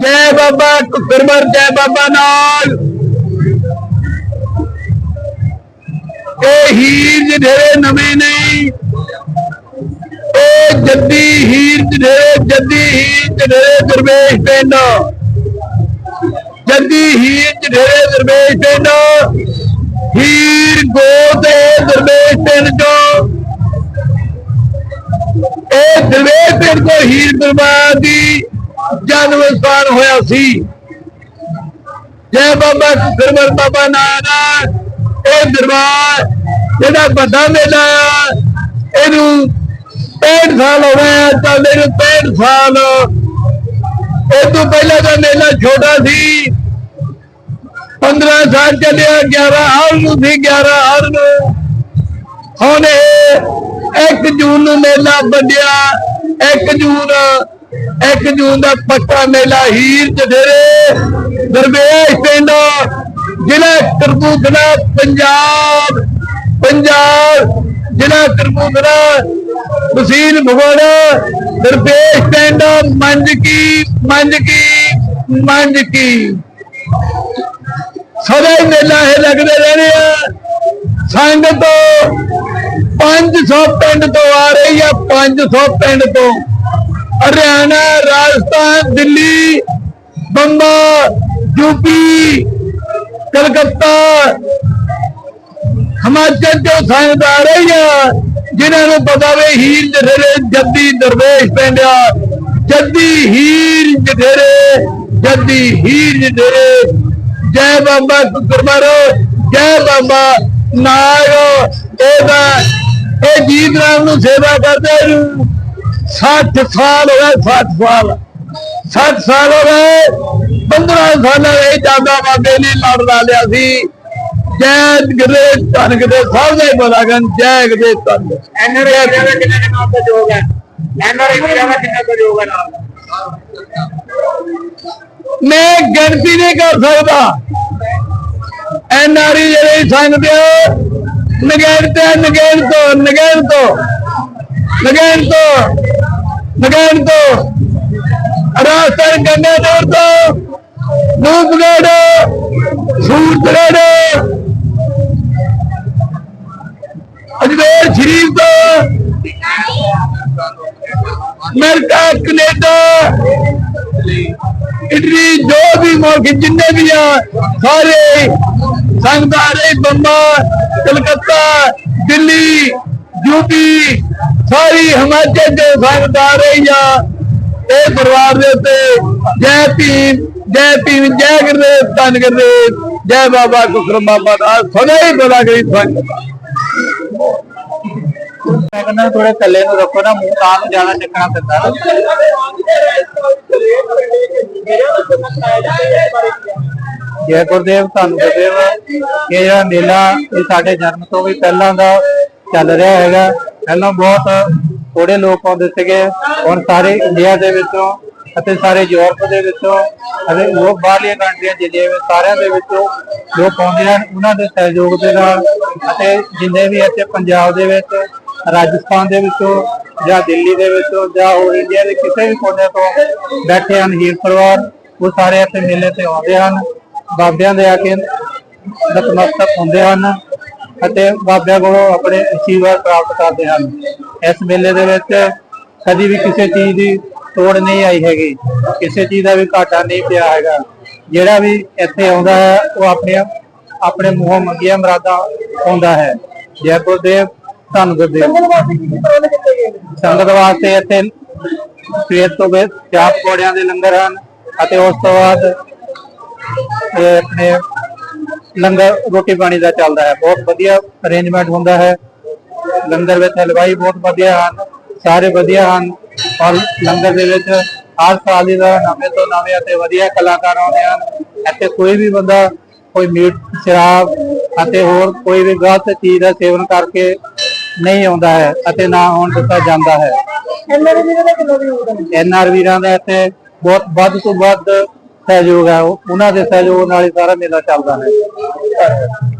ਜੈ ਬਾਬਾ ਕੁਕਰਮਰ ਜੈ ਬਾਬਾ ਨਾਲ ਇਹ ਹੀਰ ਜਿਹੜੇ ਨਵੇਂ ਨਹੀਂ ਇਹ ਜੱਦੀ ਹੀਰ ਜਿਹੜੇ ਜੱਦੀ ਹੀਰ ਜਿਹੜੇ ਦਰਵੇਸ਼ ਪਿੰਡ ਜੱਦੀ ਹੀਰ ਜਿਹੜੇ ਦਰਵੇਸ਼ ਪਿੰਡ ਹੀਰ ਗੋਤ ਇਹ ਦਰਵੇਸ਼ ਪਿੰਡ ਚੋਂ ਇਹ ਦਰਵੇਸ਼ ਪਿੰਡ ਤੋਂ ਹੀਰ ਦਰਬਾਰ ਦੀ ਜਨਮ ਸਥਾਨ ਹੋਇਆ ਸੀ। ਜੈ ਬਾਬਾ ਗੁਰਮਰ ਬਾਬਾ ਨਾਨਕ। ਇਹ ਦਰਬਾਰ, ਜਿਹੜਾ ਵੱਡਾ ਮੇਲਾ ਇਹਨੂੰ 65 ਸਾਲ ਹੋ ਗਏ ਆ ਚੱਲਦੇ 65 ਸਾਲ। ਇਹ ਤੋਂ ਪਹਿਲਾਂ ਦਾ ਮੇਲਾ ਛੋਟਾ ਸੀ। 15 ਸਾਲ ਚੱਲਿਆ 11 ਹਰ ਨੂੰ ਸੀ 11 ਹਰ ਨੂੰ। ਹੁਣ ਇਹ 1 ਜੂਨ ਨੂੰ ਮੇਲਾ ਵੱਡਿਆ 1 ਜੂਨ 1 ਜੂਨ ਦਾ ਪੱਕਾ ਮੇਲਾ ਹੀਰ ਜਠੇਰੇ ਦਰਵੇਸ਼ ਪਿੰਡ, ਜ਼ਿਲ੍ਹਾ ਕਰਬੂਤਲਾ ਪੰਜਾਬ। ਪੰਜਾਬ, ਜ਼ਿਲ੍ਹਾ ਕਰਬੂਤਲਾ ਤਹਿਸੀਲ ਭਗਵਾੜਾ ਦਰਵੇਸ਼ ਪਿੰਡ ਮੰਜਕੀ ਮੰਜਕੀ ਮੰਜਕੀ ਸਦਾ ਹੀ ਮੇਲਾ ਇਹ ਲੱਗਦੇ ਰਹਿਣੇ ਆ। ਸੰਗਤ 500 ਪਿੰਡ ਤੋਂ ਆ ਰਹੀ ਆ 500 ਪਿੰਡ ਤੋਂ। ਹਰਿਆਣਾ, ਰਾਜਸਥਾਨ, ਦਿੱਲੀ, ਬੰਬਾ ਯੂਪੀ ਕਲਕੱਤਾ, ਹਿਮਾਚਲ ਤੋਂ ਸੰਗਤ ਆ ਰਹੀ ਆ, ਜਿਨ੍ਹਾਂ ਨੂੰ ਪਤਾ ਵੇ ਹੀਰ ਜਠੇਰੇ, ਜੱਦੀ ਦਰਵੇਸ਼ ਪਿੰਡਿਆ ਜੱਦੀ ਹੀਰ ਜਠੇਰੇ, ਜੱਦੀ ਹੀਰ ਜਠੇਰੇ। ਜੈ ਬਾਬਾ ਕੁਕਰਮਾਰੋ ਜੈ ਬਾਬਾ ਨਾਗ ਇਹਦਾ ਇਹ ਜੀਤ ਰਾਮ ਨੂੰ ਸੇਵਾ ਕਰਦੇ ਨੂੰ 60 ਸਾਲ ਹੋ ਗਏ 60 ਸਾਲ 60 ਸਾਲ ਹੋ ਗਏ 15 ਸਾਲ ਇਹ ਜਾਂਦਾ ਬਾਬੇ ਨੇ ਲੜਦਾ ਲਿਆ ਸੀ ਜੈ ਗਰੇ ਧਨ ਗਰੇ ਸਭ ਦੇ ਬਲਾਗਨ ਜੈ ਗਰੇ ਧਨ ਐਨਆਰਆਈ ਦਾ ਕਿੰਨੇ ਦੇ ਨਾਮ ਤੇ ਜੋਗ ਹੈ ਐਨਆਰਆਈ ਦਾ ਕਿੰਨਾ ਕੁ ਜੋਗ ਹੈ ਨਾਮ ਮੈਂ ਗਿਣਤੀ ਨਹੀਂ ਕਰ ਸਕਦਾ ਐਨਆਰਈ ਜਿਹੜੇ ਸੰਗ ਦੇ ਨਗੇੜ ਤੇ ਨਗੇੜ ਤੋਂ ਨਗੇੜ ਤੋਂ ਨਗੇੜ ਤੋਂ ਨਗੇੜ ਤੋਂ ਰਾਸਤਰ ਗੰਗਾ ਦੌਰ ਤੋਂ ਨੂਪਗੜ ਸੂਰਤਗੜ। ਅਜਮੇਰ ਸ਼ਰੀਫ ਤੋਂ, ਅਮਰੀਕਾ, ਕੈਨੇਡਾ, ਇਟਲੀ, ਜੋ ਵੀ ਮੁਲਕ, ਜਿੰਨੇ ਵੀ ਆ, ਸਾਰੇ ਸੰਗਤਾਂ ਸੰਗਦਾਰੇ ਬੰਬਾ, ਕਲਕੱਤਾ, ਦਿੱਲੀ ਯੂਪੀ ਸਾਰੀ ਹਿਮਾਚਲ ਦੇ ਆ ਰਹੀ ਆ ਇਹ ਪਰਿਵਾਰ ਦੇ ਉੱਤੇ ਜੈ ਭੀਮ ਜੈ ਭੀਮ, ਜੈ ਗੁਰਦੇਵ, ਧੰਨ ਗੁਰਦੇਵ, ਜੈ ਬਾਬਾ ਕੁਕਰਮ ਬਾਬਾ ਦਾ ਸਦਾ ਹੀ ਬੜਾ ਗਈ ਸੰਗਤ ਕਹਿੰਦਾ ਥੋੜੇ ਥੱਲੇ ਨੂੰ ਰੱਖੋ ਨਾ, ਮੂੰਹ ਤਾਂ ਨੂੰ ਜ਼ਿਆਦਾ ਚੱਕਣਾ ਪੈਂਦਾ ਨਾ। ਜੈ ਗੁਰਦੇਵ ਤੁਹਾਨੂੰ ਗੁਰਦੇਵ, ਇਹ ਜਿਹੜਾ ਮੇਲਾ ਇਹ ਸਾਡੇ ਜਨਮ ਤੋਂ ਵੀ ਪਹਿਲਾਂ ਦਾ ਚੱਲ ਰਿਹਾ ਹੈਗਾ। ਪਹਿਲਾਂ ਬਹੁਤ ਥੋੜੇ ਲੋਕ ਆਉਂਦੇ ਸੀਗੇ, ਹੁਣ ਸਾਰੇ ਇੰਡੀਆ ਦੇ ਵਿੱਚੋਂ ਅਤੇ ਸਾਰੇ ਯੂਰਪ ਦੇ ਵਿੱਚੋਂ ਅਤੇ ਲੋਕ ਬਾਹਰਲੀਆਂ ਕੰਟਰੀਆਂ ਜਿੰਨੇ ਵੀ ਸਾਰਿਆਂ ਦੇ ਵਿੱਚੋਂ ਲੋਕ ਆਉਂਦੇ ਹਨ, ਉਹਨਾਂ ਦੇ ਸਹਿਯੋਗ ਦੇ ਨਾਲ ਅਤੇ ਜਿੰਨੇ ਵੀ ਇੱਥੇ ਪੰਜਾਬ ਦੇ ਵਿੱਚ, ਰਾਜਸਥਾਨ ਦੇ ਵਿੱਚੋਂ ਜਾਂ ਦਿੱਲੀ ਦੇ ਵਿੱਚੋਂ ਜਾਂ ਹੋਰ ਇੰਡੀਆ ਦੇ ਕਿਸੇ ਵੀ ਕੋਨੇ ਤੋਂ ਬੈਠੇ ਹਨ, ਹੀਰ ਪਰਿਵਾਰ, ਉਹ ਸਾਰੇ ਇੱਥੇ ਮੇਲੇ ਤੇ ਆਉਂਦੇ ਹਨ, ਬਾਬਿਆਂ ਦੇ ਆ ਕੇ ਨਤਮਸਤਕ ਹੁੰਦੇ ਹਨ। ਅਤੇ ਬਾਬਿਆਂ ਕੋਲੋਂ ਆਪਣੇ ਅਸ਼ੀਰਵਾਦ ਪ੍ਰਾਪਤ ਕਰਦੇ ਹਨ। ਇਸ ਮੇਲੇ ਦੇ ਵਿੱਚ ਕਦੀ ਵੀ ਕਿਸੇ ਚੀਜ਼ ਦੀ ਤੋੜ ਨਹੀਂ ਆਈ ਹੈਗੀ। ਕਿਸੇ ਚੀਜ਼ ਦਾ ਵੀ ਘਾਟਾ ਨਹੀਂ ਪਿਆ ਹੈਗਾ। ਜਿਹੜਾ ਵੀ ਇੱਥੇ ਆਉਂਦਾ ਹੈ, ਉਹ ਆਪਣੇ ਆਪਣੇ ਮੂੰਹੋਂ ਮੰਗੀਆਂ ਮਰਾਦਾਂ ਆਉਂਦਾ ਹੈ। ਜੈ ਗੁਰਦੇਵ, ਧੰਨ ਗੁਰਦੇਵ। ਸੰਗਤ ਵਾਸਤੇ ਇੱਥੇ ਸਵੇਰ ਤੋਂ ਬਾਅਦ ਚਾਪ ਕੋੜਿਆਂ ਦੇ ਲੰਗਰ ਹਨ ਅਤੇ ਉਸ ਤੋਂ ਬਾਅਦ ਆਪਣੇ ਲੰਗਰ ਰੋਟੀ ਪਾਣੀ ਦਾ ਚੱਲਦਾ ਹੈ। ਬਹੁਤ ਵਧੀਆ ਅਰੇਂਜਮੈਂਟ ਹੁੰਦਾ ਹੈ। ਲੰਗਰ ਵਿੱਚ ਹਲਵਾਈ ਬਹੁਤ ਵਧੀਆ ਹਨ ਸਾਰੇ ਵਧੀਆ ਹਨ। ਔਰ ਲੰਗਰ ਦੇ ਵਿੱਚ ਹਰ ਸਾਲ ਦੀ ਨਵੇਂ ਤੋਂ ਨਵੇਂ ਅਤੇ ਵਧੀਆ ਕਲਾਕਾਰ ਆਉਂਦੇ ਹਨ। ਇੱਥੇ ਕੋਈ ਵੀ ਬੰਦਾ ਕੋਈ ਮੀਟ ਸ਼ਰਾਬ ਅਤੇ ਹੋਰ ਕੋਈ ਵੀ ਗਲਤ ਚੀਜ਼ ਦਾ ਸੇਵਨ ਕਰਕੇ ਨਹੀਂ ਆਉਂਦਾ ਹੈ ਅਤੇ ਨਾ ਆਉਣ ਦਿੱਤਾ ਜਾਂਦਾ ਹੈ। ਐਨਆਰ ਵੀਰਾਂ ਦਾ ਇੱਥੇ ਬਹੁਤ ਵੱਧ ਤੋਂ ਵੱਧ ਸਹਿਯੋਗ ਹੈ। ਉਹ- ਉਹਨਾਂ ਦੇ ਸਹਿਯੋਗ ਨਾਲ ਹੀ ਸਾਰਾ ਮੇਲਾ ਚੱਲਦਾ ਹੈ।